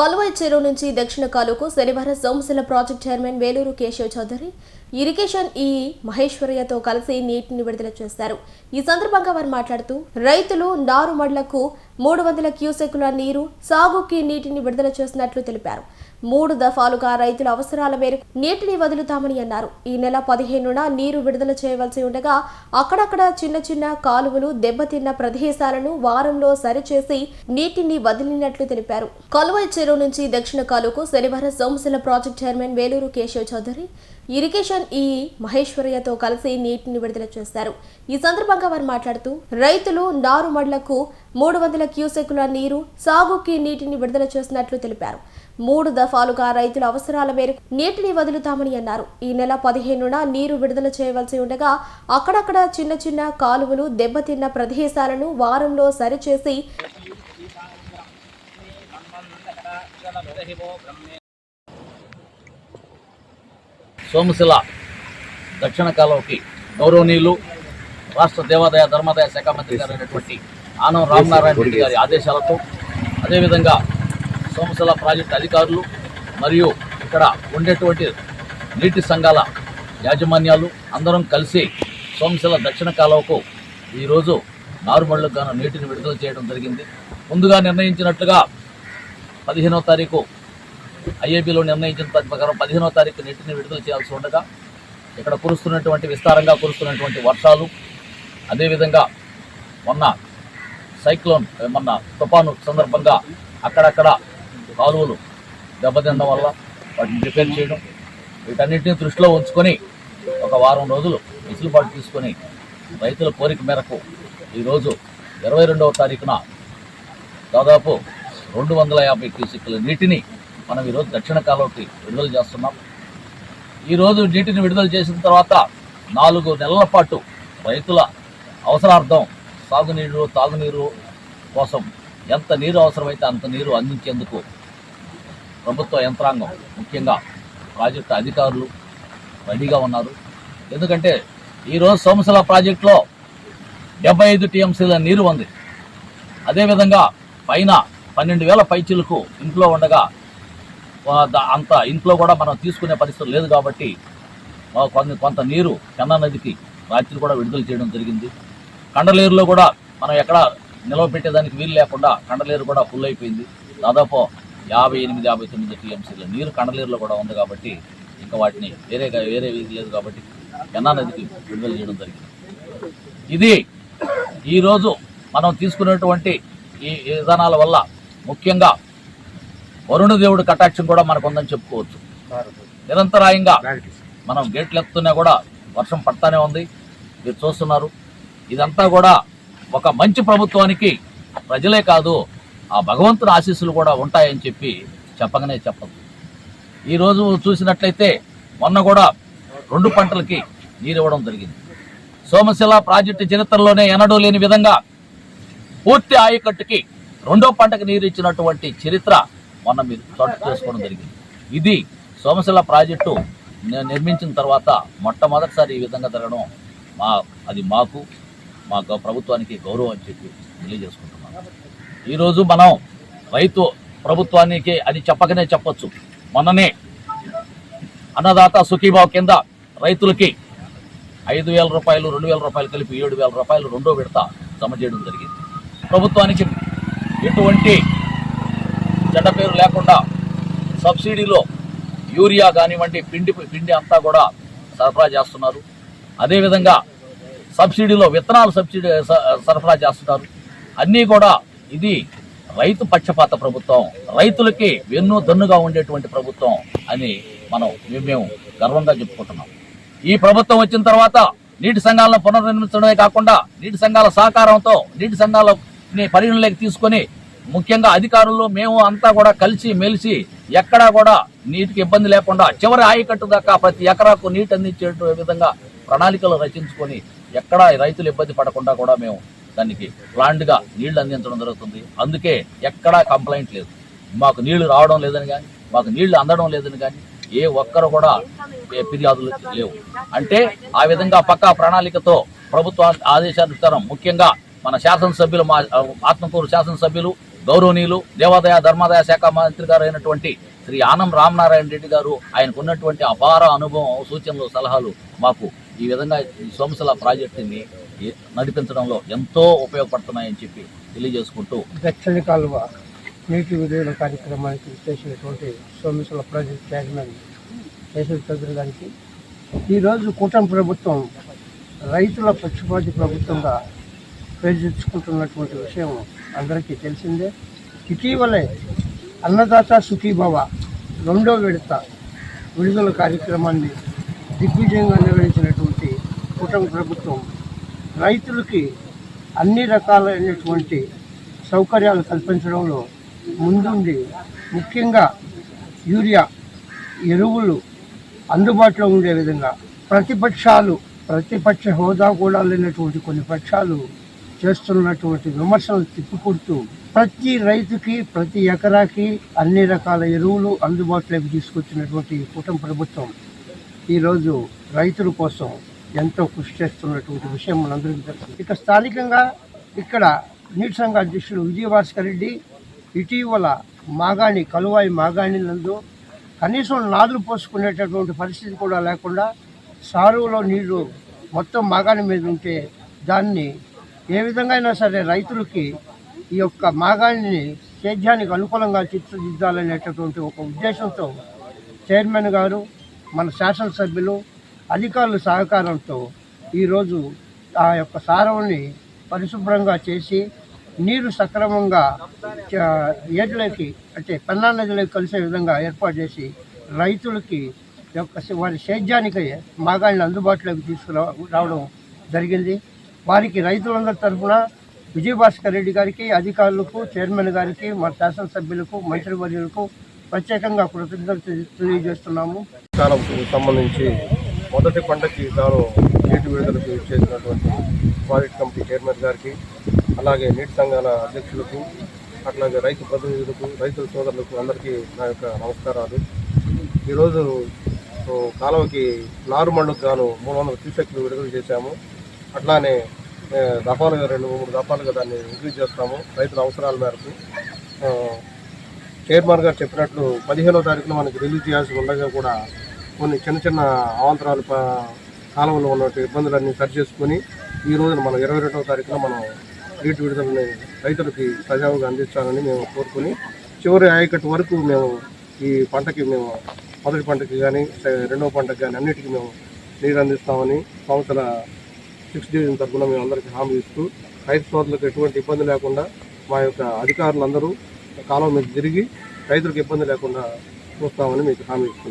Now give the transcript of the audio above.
కొలవై చెరువు నుంచి దక్షిణ కాలువకు శనివారం Somasila project chairman Veluru Keshav Chowdary irrigation ఈ మహేశ్వరయ్యతో కలిసి నీటిని విడుదల చేశారు. ఈ సందర్భంగా వారు మాట్లాడుతూ రైతులు నారుమడ్లకు మూడు వందల క్యూసెక్కుల నీరు సాగుకి నీటిని విడుదల చేసినట్లు తెలిపారు. మూడు దఫాలుగా రైతుల అవసరాల మేరకు నీటిని వదులుతామని అన్నారు. ఈ నెల పదిహేనున నీరు విడుదల చేయవలసి ఉండగా అక్కడక్కడ చిన్న చిన్న కాలువలు దెబ్బతిన్న ప్రదేశాలను వారంలో సరిచేసి నీటిని వదిలినట్లు తెలిపారు. కొలవై చెరువు నుంచి దక్షిణ కాలువకు శనివారం Somasila project chairman Veluru Keshav Chowdary irrigation ఈ మహేశ్వరయ్యతో కలిసి నీటిని విడుదల చేశారు. ఈ సందర్భంగా వారు మాట్లాడుతూ రైతులు నారుమడ్లకు మూడు వందల క్యూసెక్కుల నీరు సాగుకి నీటిని విడుదల చేసినట్లు తెలిపారు. మూడు దఫాలుగా రైతుల అవసరాల మేరకు నీటిని వదులుతామని అన్నారు. ఈ నెల పదిహేనున నీరు విడుదల చేయవలసి ఉండగా అక్కడక్కడ చిన్న చిన్న కాలువలు దెబ్బతిన్న ప్రదేశాలను వారంలో సరిచేసి సోమశిల దక్షిణ కాలువకి గౌరవనీయులు రాష్ట్ర దేవాదాయ ధర్మాదాయ శాఖ మంత్రి గారు అయినటువంటి ఆనం రామనారాయణ రెడ్డి గారి ఆదేశాలతో అదేవిధంగా సోమశిల ప్రాజెక్టు అధికారులు మరియు ఇక్కడ ఉండేటువంటి నీటి సంఘాల యాజమాన్యాలు అందరం కలిసి సోమశిల దక్షిణ కాలువకు ఈరోజు నారుమళ్ళకు గాను నీటిని విడుదల చేయడం జరిగింది. ముందుగా నిర్ణయించినట్లుగా పదిహేనో తారీఖు ఐఏబీలో నిర్ణయించిన ప్రకారం పదిహేనో తారీఖు నీటిని విడుదల చేయాల్సి ఉండగా ఇక్కడ కురుస్తున్నటువంటి విస్తారంగా కురుస్తున్నటువంటి వర్షాలు అదేవిధంగా మొన్న సైక్లోన్ మొన్న తుఫాను సందర్భంగా అక్కడక్కడ కాలువలు దెబ్బతినడం వల్ల వాటిని రిపేర్ చేయడం వీటన్నిటిని దృష్టిలో ఉంచుకొని ఒక వారం రోజులు వెసులుబాటు తీసుకొని రైతుల కోరిక మేరకు ఈరోజు ఇరవై రెండవ తారీఖున దాదాపు రెండు వందల యాభై క్యూసెక్కుల నీటిని మనం ఈరోజు దక్షిణ కాలువకి విడుదల చేస్తున్నాం. ఈరోజు నీటిని విడుదల చేసిన తర్వాత నాలుగు నెలల పాటు రైతుల అవసరార్థం సాగునీరు తాగునీరు కోసం ఎంత నీరు అవసరమైతే అంత నీరు అందించేందుకు ప్రభుత్వ యంత్రాంగం ముఖ్యంగా ప్రాజెక్టు అధికారులు రెడీగా ఉన్నారు. ఎందుకంటే ఈరోజు సోమశిల ప్రాజెక్టులో డెబ్బై ఐదు టీఎంసీల నీరు ఉంది. అదేవిధంగా పైన పన్నెండు వేల పైచీలకు ఇంట్లో ఉండగా అంత ఇంట్లో కూడా మనం తీసుకునే పరిస్థితి లేదు కాబట్టి కొన్ని కొంత కొంత నీరు చెన్న నదికి రాత్రి కూడా విడుదల చేయడం జరిగింది. కండలేరులో కూడా మనం ఎక్కడ నిల్వ పెట్టేదానికి వీలు లేకుండా కండలేరు కూడా ఫుల్ అయిపోయింది. దాదాపు యాభై ఎనిమిది యాభై తొమ్మిది టీఎంసీల నీరు కండలేరులో కూడా ఉంది కాబట్టి ఇంకా వాటిని వేరే వేరే వీధి లేదు కాబట్టి పెన్నా నదికి విడుదల చేయడం జరిగింది. ఇది ఈరోజు మనం తీసుకునేటువంటి ఈ విధానాల వల్ల ముఖ్యంగా వరుణ దేవుడు కటాక్షం కూడా మనకు ఉందని చెప్పుకోవచ్చు. నిరంతరాయంగా మనం గేట్లు ఎత్తున్నా కూడా వర్షం పడతానే ఉంది. మీరు చూస్తున్నారు. ఇదంతా కూడా ఒక మంచి ప్రభుత్వానికి ప్రజలే కాదు ఆ భగవంతుని ఆశీస్సులు కూడా ఉంటాయని చెప్పి చెప్పగానే చెప్పదు. ఈరోజు చూసినట్లయితే మొన్న కూడా రెండు పంటలకి నీరు ఇవ్వడం జరిగింది. సోమశిల ప్రాజెక్టు చరిత్రలోనే ఎన్నడూ లేని విధంగా పూర్తి ఆయకట్టుకి రెండో పంటకు నీరు ఇచ్చినటువంటి చరిత్ర మొన్న మీరు చోటు చేసుకోవడం జరిగింది. ఇది సోమశిల ప్రాజెక్టు నిర్మించిన తర్వాత మొట్టమొదటిసారి ఈ విధంగా జరగడం మా అది మాకు మా ప్రభుత్వానికి గౌరవం అని చెప్పి తెలియజేసుకుంటున్నాను. ఈరోజు మనం రైతు ప్రభుత్వానికి అది చెప్పకనే చెప్పొచ్చు. మొన్ననే అన్నదాత సుఖీభావ్ కింద రైతులకి ఐదు వేల రూపాయలు రెండు వేల రూపాయలు కలిపి ఏడు వేల రూపాయలు రెండో విడత జమ చేయడం జరిగింది. ప్రభుత్వానికి ఎటువంటి చెడ్డ పేరు లేకుండా సబ్సిడీలో యూరియా కానివ్వండి పిండి పిండి అంతా కూడా సరఫరా చేస్తున్నారు. అదేవిధంగా సబ్సిడీలో విత్తనాలు సబ్సిడీ స- సరఫరా చేస్తున్నారు. అన్నీ కూడా ఇది రైతు పక్షపాత ప్రభుత్వం. రైతులకి వెన్ను దన్నుగా ఉండేటువంటి ప్రభుత్వం అని మనం మేము గర్వంగా చెప్పుకుంటున్నాం. ఈ ప్రభుత్వం వచ్చిన తర్వాత నీటి సంఘాలను పునర్నిర్మించడమే కాకుండా నీటి సంఘాల సహకారంతో నీటి సంఘాలని పరిగణలోకి తీసుకొని ముఖ్యంగా అధికారులు మేము అంతా కూడా కలిసి మెలిసి ఎక్కడా కూడా నీటికి ఇబ్బంది లేకుండా చివరి ఆయకట్టు దాకా ప్రతి ఎకరాకు నీటి అందించే విధంగా ప్రణాళికలు రచించుకొని ఎక్కడా రైతులు ఇబ్బంది పడకుండా కూడా మేము దానికి ప్లాంట్గా నీళ్ళు అందించడం జరుగుతుంది. అందుకే ఎక్కడా కంప్లైంట్ లేదు. మాకు నీళ్ళు రావడం లేదని కానీ మాకు నీళ్ళు అందడం లేదని కానీ ఏ ఒక్కరు కూడా ఏ ఫిర్యాదులు లేవు. అంటే ఆ విధంగా పక్కా ప్రణాళికతో ప్రభుత్వ ఆదేశానుసారం ముఖ్యంగా మన శాసనసభ్యులు మా ఆత్మకూరు శాసనసభ్యులు గౌరవనీయులు దేవాదాయ ధర్మాదాయ శాఖ మంత్రి గారు అయినటువంటి శ్రీ ఆనం రామనారాయణ రెడ్డి గారు ఆయనకు ఉన్నటువంటి అపార అనుభవం సూచనలు సలహాలు మాకు ఈ విధంగా ఈ ప్రాజెక్టుని నడిపించడంలో ఎంతో ఉపయోగపడుతున్నాయని చెప్పి తెలియజేసుకుంటూ దక్షిణ కాలువ నీటి విడుదల కార్యక్రమానికి చేసినటువంటి సోమేశ్వర ప్రాజెక్ట్ చైర్మన్ కేశవ చౌదరి గారికి. ఈరోజు కూటమి ప్రభుత్వం రైతుల పక్షపాతి ప్రభుత్వంగా పేరు విషయం అందరికీ తెలిసిందే. ఇటీవలే అన్నదాత సుఖీభవ రెండో విడత విడుదల కార్యక్రమాన్ని దిగ్విజయంగా నిర్వహించినటువంటి కూటమి ప్రభుత్వం రైతులకి అన్ని రకాలైనటువంటి సౌకర్యాలు కల్పించడంలో ముందుండి ముఖ్యంగా యూరియా ఎరువులు అందుబాటులో ఉండే విధంగా ప్రతిపక్షాలు ప్రతిపక్ష హోదా కూడా లేనటువంటి కొన్ని పక్షాలు చేస్తున్నటువంటి విమర్శలు తిప్పికొడుతూ ప్రతి రైతుకి ప్రతి ఎకరాకి అన్ని రకాల ఎరువులు అందుబాటులోకి తీసుకొచ్చినటువంటి కుటుంబ ప్రభుత్వం ఈరోజు రైతుల కోసం ఎంతో కృషి చేస్తున్నటువంటి విషయం మనందరికీ తెలుసు. ఇక స్థానికంగా ఇక్కడ నీటి సంఘ అధ్యక్షుడు విజయభాస్కర్ రెడ్డి ఇటీవల మాగాణి కలువాయి మాగాణి నందు కనీసం నాదులు పోసుకునేటటువంటి పరిస్థితి కూడా లేకుండా సారువులో నీళ్ళు మొత్తం మాగాణి మీద ఉంటే దాన్ని ఏ విధంగా అయినా సరే రైతులకి ఈ యొక్క మాగాణిని సేద్యానికి అనుకూలంగా తీర్చిదిద్దాలనేటటువంటి ఒక ఉద్దేశంతో చైర్మన్ గారు మన శాసనసభ్యులు అధికారుల సహకారంతో ఈరోజు ఆ యొక్క సారవుని పరిశుభ్రంగా చేసి నీరు సక్రమంగా చ- అంటే పెన్నా నదిలోకి కలిసే విధంగా ఏర్పాటు చేసి రైతులకి యొక్క వారి సేద్యానికి మాగాళ్ళని అందుబాటులోకి తీసుకురా రావడం జరిగింది. వారికి రైతులందరి తరఫున విజయభాస్కర్ రెడ్డి గారికి అధికారులకు చైర్మన్ గారికి మా శాసనసభ్యులకు మంత్రివర్యులకు ప్రత్యేకంగా కృతజ్ఞతలు తెలియజేస్తున్నాము. సంబంధించి మొదటి పంటకి తాను నీటి విడుదలకు చేసినటువంటి ప్రాజెక్ట్ కమిటీ చైర్మన్ గారికి అలాగే నీటి సంఘాల అధ్యక్షులకు అట్లాగే రైతు ప్రతినిధులకు రైతుల సోదరులకు అందరికీ నా యొక్క నమస్కారాలు. ఈరోజు కాలువకి నారుమళ్ళకు గాను మూడు వందల క్యూసెక్లు విడుదల చేశాము. అట్లానే దఫాలుగా రెండు మూడు దఫాలుగా దాన్ని ఇంక్రీజ్ చేస్తాము రైతుల అవసరాల మేరకు. చైర్మన్ గారు చెప్పినట్లు పదిహేనో తారీఖున మనకి రిలీజ్ చేయాల్సి ఉండగా కూడా కొన్ని చిన్న చిన్న అవాంతరాలు కాలంలో ఉన్నటువంటి ఇబ్బందులన్నీ సరి చేసుకొని ఈ రోజున మనం ఇరవై రెండవ తారీఖున మనం నీటి విడుదలని రైతులకి సజావుగా అందించాలని మేము కోరుకుని చివరి ఆయకట్టు వరకు మేము ఈ పంటకి మేము మొదటి పంటకి కానీ రెండవ పంటకి కానీ అన్నిటికీ మేము నీరు అందిస్తామని సంవత్సర సిక్స్ డివిజన్ తరఫున మేము అందరికీ హామీ ఇస్తూ రైతు సోదరులకు ఎటువంటి ఇబ్బంది లేకుండా మా యొక్క అధికారులందరూ కాలం మీద తిరిగి రైతులకు ఇబ్బంది లేకుండా చూస్తామని మీకు హామీ ఇస్తున్నాం.